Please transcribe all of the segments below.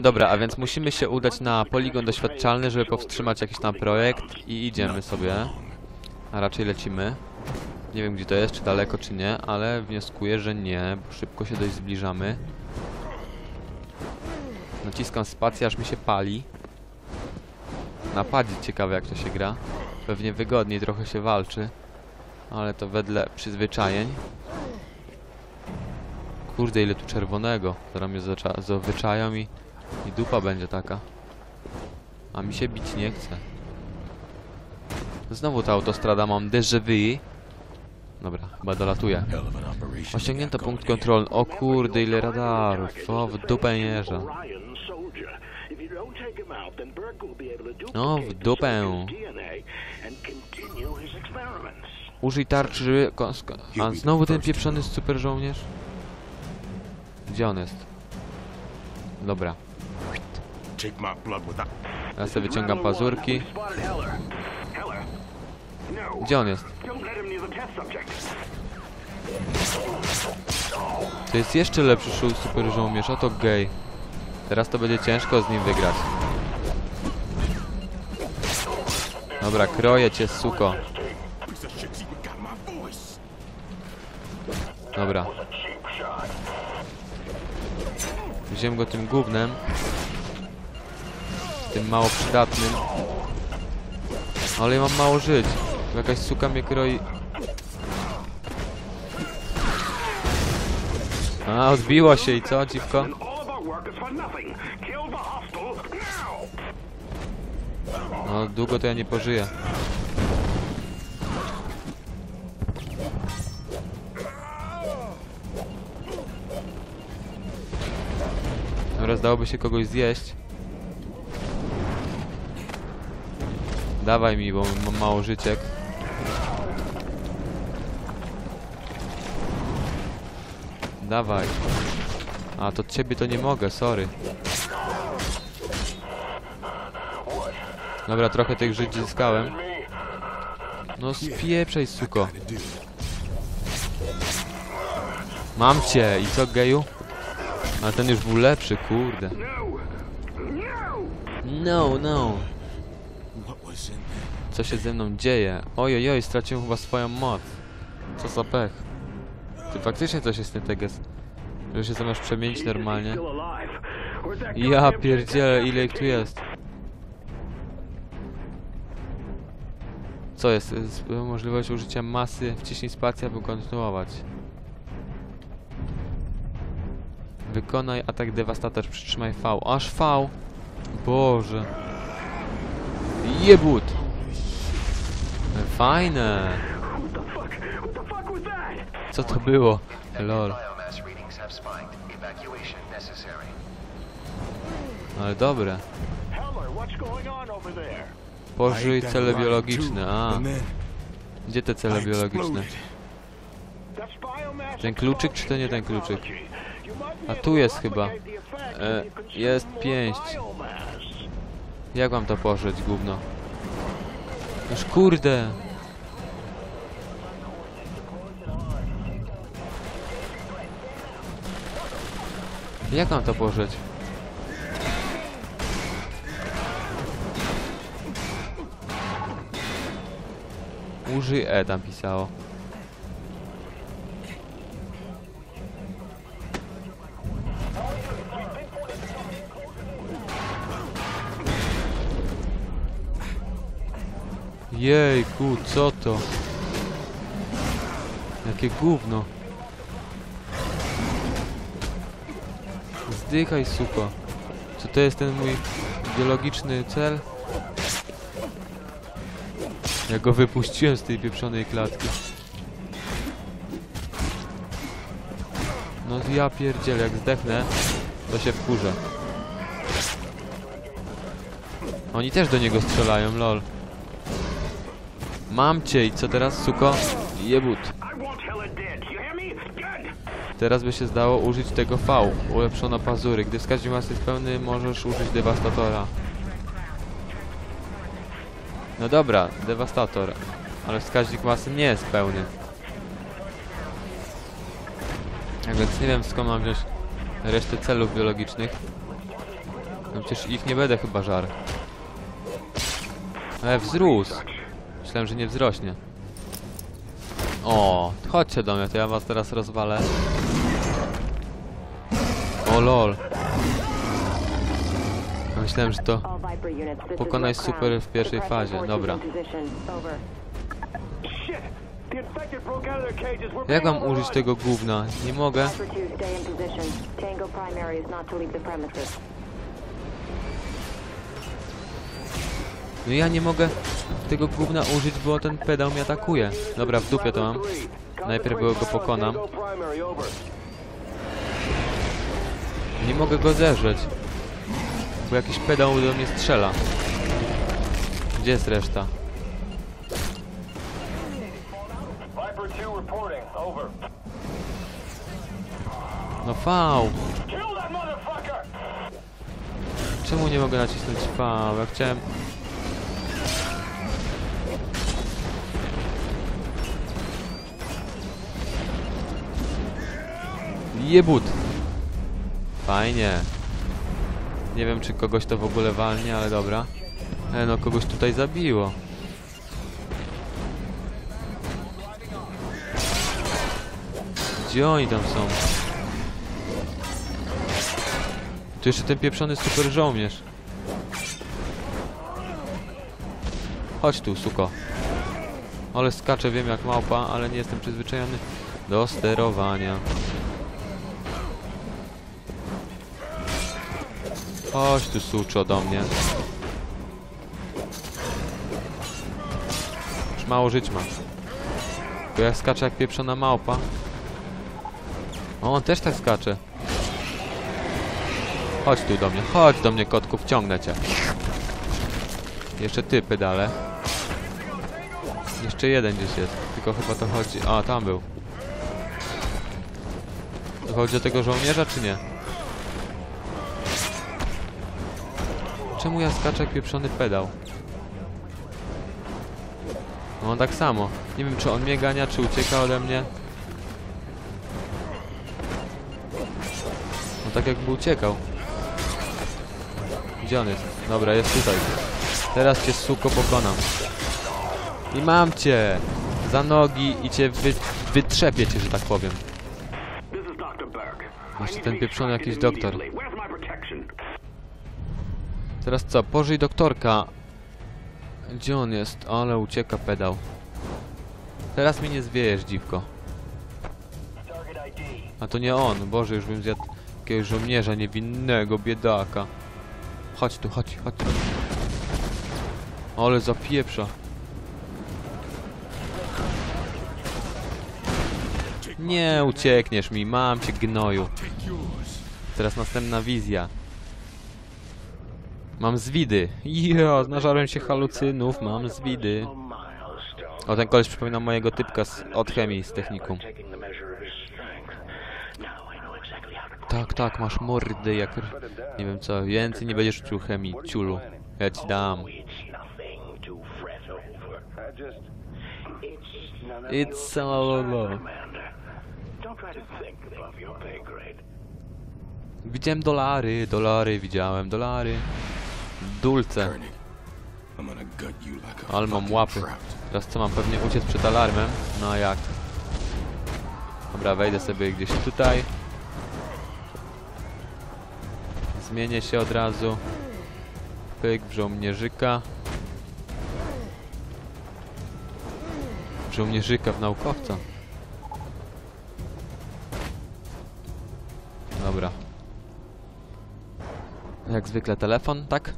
Dobra, a więc musimy się udać na poligon doświadczalny, żeby powstrzymać jakiś tam projekt i idziemy sobie. A raczej lecimy. Nie wiem gdzie to jest, czy daleko, czy nie, ale wnioskuję, że nie, bo szybko się dość zbliżamy. Naciskam spację, aż mi się pali. Napadzie ciekawe jak to się gra. Pewnie wygodniej trochę się walczy. Ale to wedle przyzwyczajeń. Kurde, ile tu czerwonego. Zaraz mnie zawyczają i, i dupa będzie taka. A mi się bić nie chce. Znowu ta autostrada, mam déjà vu. Dobra, chyba dolatuję. Osiągnięto punkt kontrolny. O kurde, ile radarów. O, w dupę jeża. No, w dupę. Użyj tarczy... A znowu ten pieprzony super żołnierz? Gdzie on jest? Dobra. Without. Ja sobie wyciągam pazurki. Gdzie on jest? To jest jeszcze lepszy szul super żołnierz, oto gej. Teraz to będzie ciężko z nim wygrać. Dobra, kroję cię, suko. Piece Wziąłem go tym gównem. Tym mało przydatnym. Ale ja mam mało żyć. Jakaś suka mnie kroi. A, odbiło się i co, dziwko? No, długo to ja nie pożyję. Dobra, zdałoby się kogoś zjeść. Dawaj mi, bo mam mało życiek. Dawaj. A, to ciebie to nie mogę, sorry. Dobra, trochę tych żyć zyskałem. No spieprzej, suko. Mam cię! I co, geju? Ale ten już był lepszy, kurde. No, no. Co się ze mną dzieje? Oj, oj, straciłem chyba swoją moc. Co za pech. Ty faktycznie coś jest nie tak jest. Że się zamiast przemienić normalnie. Ja pierdzielę, ile ich tu jest. Co jest? Jest możliwość użycia masy, wciśnij spację, aby kontynuować. Wykonaj atak dewastator, przytrzymaj V. Aż V! Boże. Jebut! Fajne! Co to było? Lol. Ale dobre. Pożyj cele biologiczne. A, gdzie te cele biologiczne? Ten kluczyk, czy to nie ten kluczyk? A tu jest chyba. E, jest pięść. Jak mam to pożyć, gówno? Już kurde! Jak mam to pożyć? Użyj E tam pisało. Jejku, co to? Jakie gówno. Zdychaj, suko. Czy to jest ten mój biologiczny cel? Ja go wypuściłem z tej pieprzonej klatki. No ja pierdzielę, jak zdechnę, to się wkurzę. Oni też do niego strzelają, lol. Mam cię i co teraz, suko? Jebut. Teraz by się zdało użyć tego V. Ulepszono pazury. Gdy wskaźnik masy jest pełny, możesz użyć dewastatora. No dobra, dewastator. Ale wskaźnik masy nie jest pełny. Tak więc nie wiem skąd mam wziąć resztę celów biologicznych. No przecież ich nie będę chyba żar. E, wzrósł. Myślałem, że nie wzrośnie. O, chodźcie do mnie, to ja was teraz rozwalę. O lol. Myślałem, że to... Pokonaj super w pierwszej fazie, dobra. Jak mam użyć tego gówna? Nie mogę. No ja nie mogę tego gówna użyć, bo ten pedał mnie atakuje. Dobra, w dupie to mam. Najpierw go pokonam. Nie mogę go zerrzeć. Bo jakiś pedał do mnie strzela. Gdzie jest reszta? Viper 2 reporting, over. No V! Czemu nie mogę nacisnąć V? Ja chciałem... Jebut! Fajnie. Nie wiem, czy kogoś to w ogóle walnie, ale dobra. E, no kogoś tutaj zabiło. Gdzie oni tam są? Tu jeszcze ten pieprzony super żołnierz. Chodź tu, suko. Ale skaczę, wiem jak małpa, ale nie jestem przyzwyczajony do sterowania. Chodź tu, suczo, do mnie. Już mało żyć ma. Bo ja skaczę jak pieprzona małpa. O, on też tak skacze. Chodź tu do mnie, chodź do mnie, kotku, wciągnę cię. Jeszcze ty, pedale. Jeszcze jeden gdzieś jest, tylko chyba to chodzi... A, tam był. To chodzi o tego żołnierza, czy nie? Czemu ja skaczę jak pieprzony pedał? No on tak samo. Nie wiem, czy on mnie gania, czy ucieka ode mnie. No tak jakby uciekał. Gdzie on jest? Dobra, jest tutaj. Teraz cię suko pokonam. I mam cię! Za nogi i cię wy, wytrzepię cię, że tak powiem. Jeszcze ten pieprzony jakiś doktor. Teraz co? Pożyj doktorka. Gdzie on jest? Ale ucieka pedał. Teraz mi nie zwiejesz, dziwko. A to nie on. Boże, już bym zjadł jakiegoś żołnierza niewinnego, biedaka. Chodź tu, chodź, chodź. Ale zapieprza. Nie uciekniesz mi, mam cię gnoju. Teraz następna wizja. Mam zwidy. Jo, nażarłem się halucynów, mam zwidy. O, ten koleś przypomina mojego typka z, od chemii, z technikum. Tak, tak, masz mordy jak... Nie wiem co, więcej nie będziesz czuł chemii, ciulu. Ja ci dam. It's all over. Widziałem dolary, dolary, widziałem dolary. Dulce. Ale mam łapy. Teraz co, mam pewnie uciec przed alarmem? No a jak? Dobra, wejdę sobie gdzieś tutaj. Zmienię się od razu. Pyk żołnierzyka. W żołnierzyka, w naukowca. Dobra. Jak zwykle telefon, tak?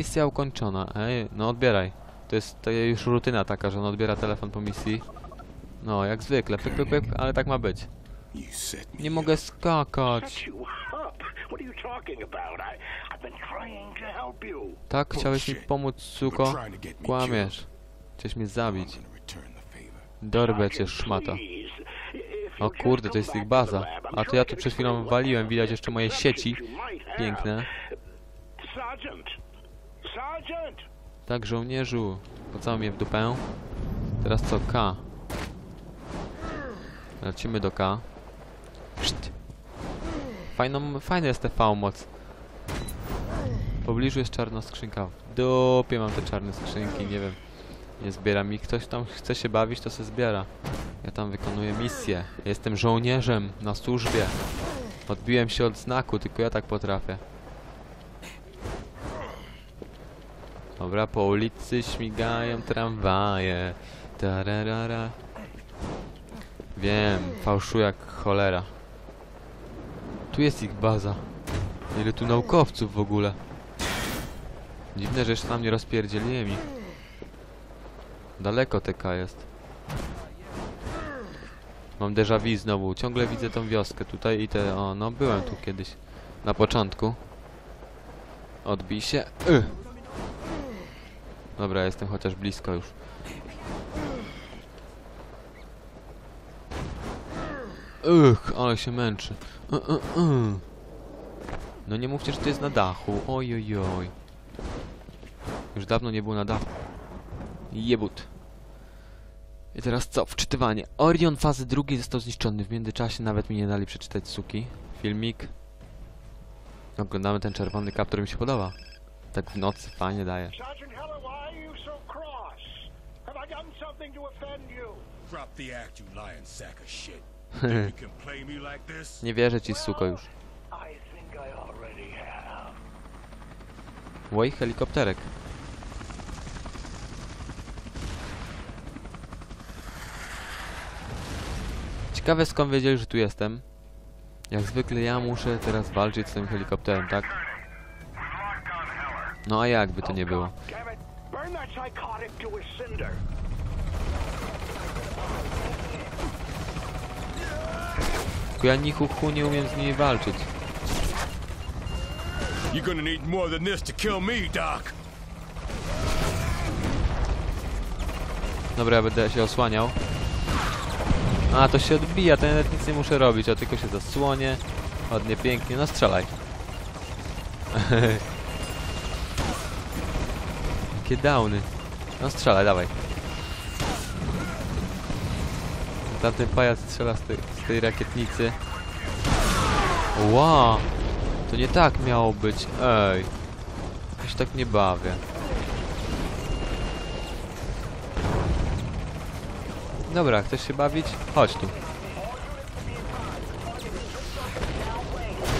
Misja ukończona. Ej, no odbieraj. To jest to już rutyna taka, że on odbiera telefon po misji. No, jak zwykle, pyk, pyk, pyk, ale tak ma być. Nie mogę skakać. Tak, chciałeś mi pomóc, suko? Kłamiesz. Chciałeś mnie zabić. Dorwę cię, szmata. O kurde, to jest ich baza. A to ja tu przed chwilą waliłem, widać jeszcze moje sieci. Piękne. Tak, żołnierzu. Pocałuj mnie w dupę. Teraz co? K. Lecimy do K. Fajną, fajny jest TV moc. W pobliżu jest czarna skrzynka. W dupie mam te czarne skrzynki, nie wiem. Nie zbiera mi. Ktoś tam chce się bawić, to se zbiera. Ja tam wykonuję misję. Jestem żołnierzem na służbie. Odbiłem się od znaku, tylko ja tak potrafię. Dobra, po ulicy śmigają tramwaje. Tararara. Wiem, fałszuję jak cholera. Tu jest ich baza. Ile tu naukowców w ogóle. Dziwne, że jeszcze nam nie rozpierdzieliłem ich. Daleko TK jest. Mam déjà vu znowu. Ciągle widzę tą wioskę tutaj i te... O, no byłem tu kiedyś. Na początku. Odbij się. Y. Dobra, jestem chociaż blisko już. Ugh, ale się męczy. Y, y, y. No nie mówcie, że to jest na dachu. Oj, oj, oj. Już dawno nie było na dachu. Jebut. I teraz co? Wczytywanie. Orion fazy drugiej został zniszczony. W międzyczasie nawet mi nie dali przeczytać suki. Filmik. Oglądamy ten czerwony kaptur, mi się podoba. Tak w nocy fajnie daje. Sergeant Heller, why are you so cross? Have I done something to offend you? Drop the act, you lying sack of shit. Think you can play me like this? Nie wierzę ci, suko już. I think I already have. Łoj, helikopterek. Ciekawe skąd wiedzieli, że tu jestem. Jak zwykle ja muszę teraz walczyć z tym helikopterem, tak? No a jakby to nie było. Tylko ja ni hu, nie umiem z nimi walczyć. You're gonna need more than this to kill me, Doc. Dobra, ja będę się osłaniał. A, to się odbija, to ja nawet nic nie muszę robić, a tylko się zasłonię. Ładnie, pięknie, no strzelaj. Jakie downy. No strzelaj, dawaj. Tamten pajac strzela z tej, z tej rakietnicy. Ła! To nie tak miało być, ej. Ja się tak nie bawię. Dobra, chcesz się bawić? Chodź tu.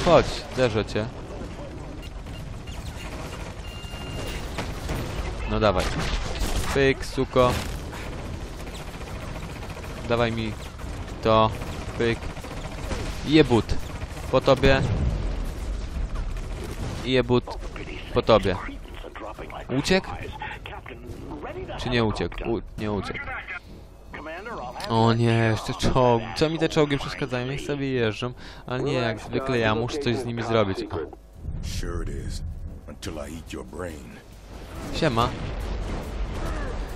Chodź, derzę cię. No dawaj. Pyk, suko. Dawaj mi to. Pyk. Jebut. Po tobie. Jebut. Po tobie. To Czy nie uciekł? U nie uciekł. O nie, jeszcze czołg. Co mi te czołgi przeszkadzają? Niech sobie jeżdżą. Ale nie, jak zwykle ja muszę coś z nimi zrobić. Sure it is. Until I eat your brain. Siema.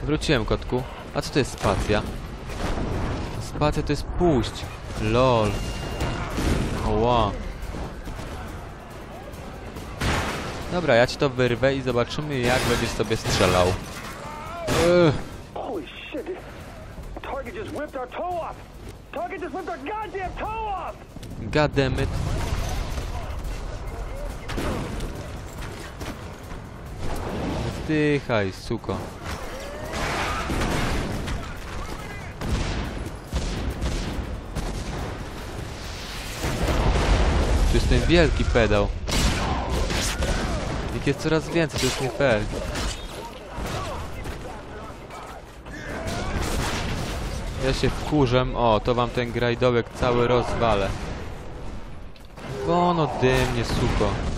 Wróciłem, kotku. A co to jest spacja? Spacja to jest puść. Lol. Oła. Dobra, ja ci to wyrwę i zobaczymy jak będziesz sobie strzelał. Ugh. Holy shit! This Wdychaj, suko. To jest ten wielki pedał. Ich jest coraz więcej, to jest nie fair. Ja się wkurzem. O, to wam ten grajdołek cały rozwalę. Won ode mnie, suko.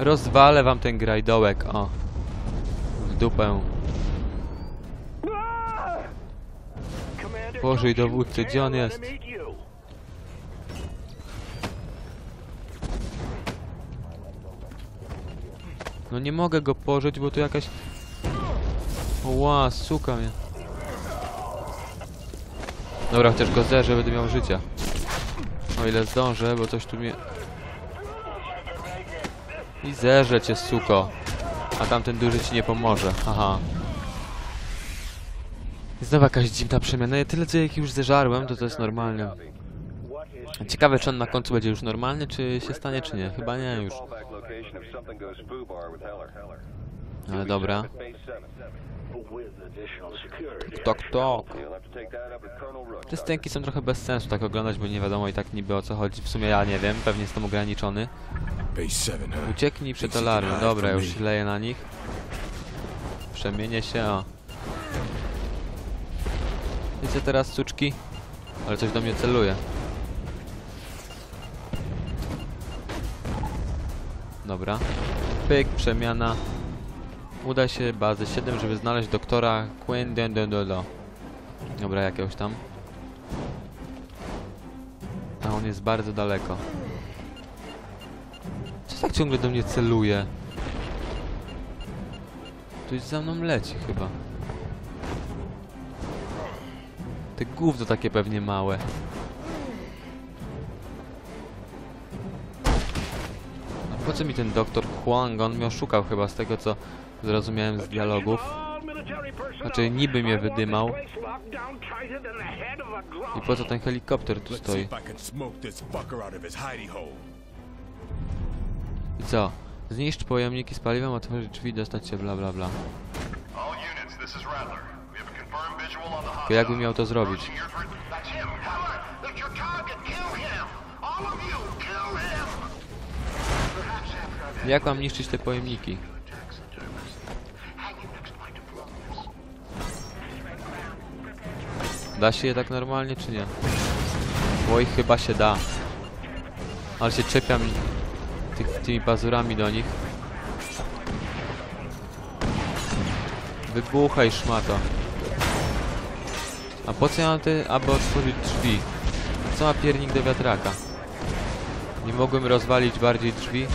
Rozwalę wam ten grajdołek, o. W dupę. Boże, i dowódcy, gdzie on jest? No nie mogę go pożyć, bo tu jakaś... Ła, suka mnie. Dobra, chociaż go zderzę, będę miał życia. O ile zdążę, bo coś tu mnie... I zerzę cię, suko. A tamten duży ci nie pomoże, haha. Znowu jakaś dziwna przemiana. Ja tyle co jak już zeżarłem, to to jest normalne. Ciekawe, czy on na końcu będzie już normalny, czy się stanie, czy nie. Chyba nie już. Heller. Ale dobra. Base 7. With additional security. Tok, tok. Te scenki są trochę bez sensu tak oglądać, bo nie wiadomo i tak niby o co chodzi. W sumie ja nie wiem, pewnie jestem ograniczony. Base 7, huh? Ucieknij przed alarmem. Dobra, już leję na nich. Przemienię się, o. Wiecie teraz, suczki? Ale coś do mnie celuje. Dobra. Pyk, przemiana. Uda się bazę 7, żeby znaleźć doktora Quendendolo. Dobra, jakiegoś tam. A on jest bardzo daleko. Co tak ciągle do mnie celuje? Ktoś za mną leci chyba. Te gówno takie pewnie małe. A po co mi ten doktor Huang? On mnie oszukał chyba z tego co zrozumiałem z dialogów. Znaczy niby mnie wydymał. I po co ten helikopter tu stoi? I co? Zniszcz pojemniki z paliwem, otworzyć drzwi, dostać się bla bla bla. To jakbym miał to zrobić? Jak mam niszczyć te pojemniki? Da się je tak normalnie, czy nie? Oj, chyba się da. Ale się czepiam tych, tymi pazurami do nich. Wybuchaj, szmato. A po co ja mam te, aby otworzyć drzwi? Co ma piernik do wiatraka? Nie mogłem rozwalić bardziej drzwi?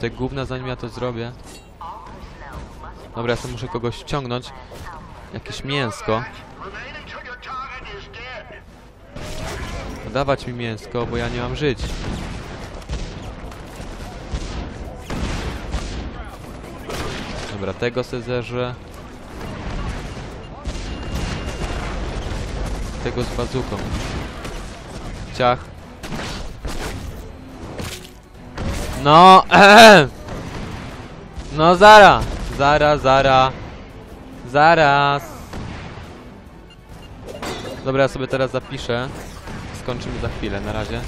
Te gówna zanim ja to zrobię. Dobra, ja sobie muszę kogoś wciągnąć. Jakieś mięsko. Dawać mi mięsko, bo ja nie mam żyć. Dobra, tego se zeżrę. Tego z bazuką. Ciach. No, No zara, zara, zara. Zaraz. Dobra, ja sobie teraz zapiszę. Skończymy za chwilę, na razie.